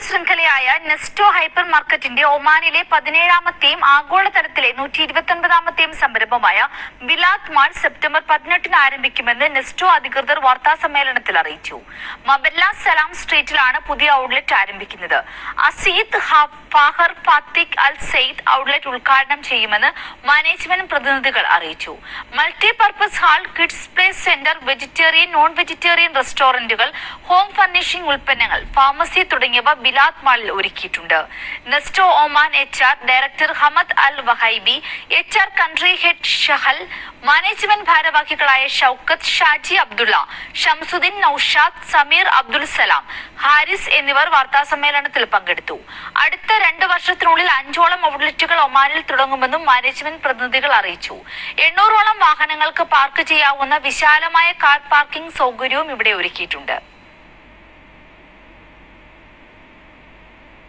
ശൃംഖലയായ Nesto hyper മാർക്കറ്റിന്റെ ഒമാനിലെ പതിനേഴാമത്തെയും ആഗോളതലത്തിലെ നൂറ്റി ഇരുപത്തി ഒൻപതാമത്തെയും സംരംഭമായ മിലാത് മാൾ സെപ്റ്റംബർ പതിനെട്ടിന് ആരംഭിക്കുമെന്ന് നെസ്റ്റോ അധികൃതർ വാർത്താ സമ്മേളനത്തിൽ അറിയിച്ചു. മബല്ല സലാം സ്ട്രീറ്റിലാണ് പുതിയ ഔട്ട്ലെറ്റ് ആരംഭിക്കുന്നത്. Aseed Fahar Fathiq al Saeed outlet ഉദ്ഘാടനം ചെയ്യുമെന്ന് മാനേജ്മെന്റ് പ്രതിനിധികൾ അറിയിച്ചു. Multi purpose hall kids play centre vegetarian non vegetarian റെസ്റ്റോറന്റുകൾ home furnishing ഉൽപ്പന്നങ്ങൾ ഫാർമസി തുടങ്ങിയവ ബിലാത് മാളിൽ ഒരുക്കിയിട്ടുണ്ട്. Nesto Oman H R director Hamad Al Wahaibi H R country head Shahal management ഭാരവാഹികളായ ഷൌക്കത്ത് ഷാജി അബ്ദുള്ള ഷംസുദ്ദീൻ നൌഷാദ് സമീർ അബ്ദുൽ സലാം ഹാരിസ് എന്നിവർ വാർത്താ സമ്മേളനത്തിൽ പങ്കെടുത്തു. അടുത്ത രണ്ട് വർഷത്തിനുള്ളിൽ അഞ്ചോളം ഔട്ട്ലെറ്റുകൾ ഒമാനിൽ തുടങ്ങുമെന്നും മാനേജ്മെന്റ് പ്രതിനിധികൾ അറിയിച്ചു. എണ്ണൂറോളം വാഹനങ്ങൾക്ക് പാർക്ക് ചെയ്യാവുന്ന വിശാലമായ കാർ പാർക്കിംഗ് സൗകര്യവും ഇവിടെ ഒരുക്കിയിട്ടുണ്ട്.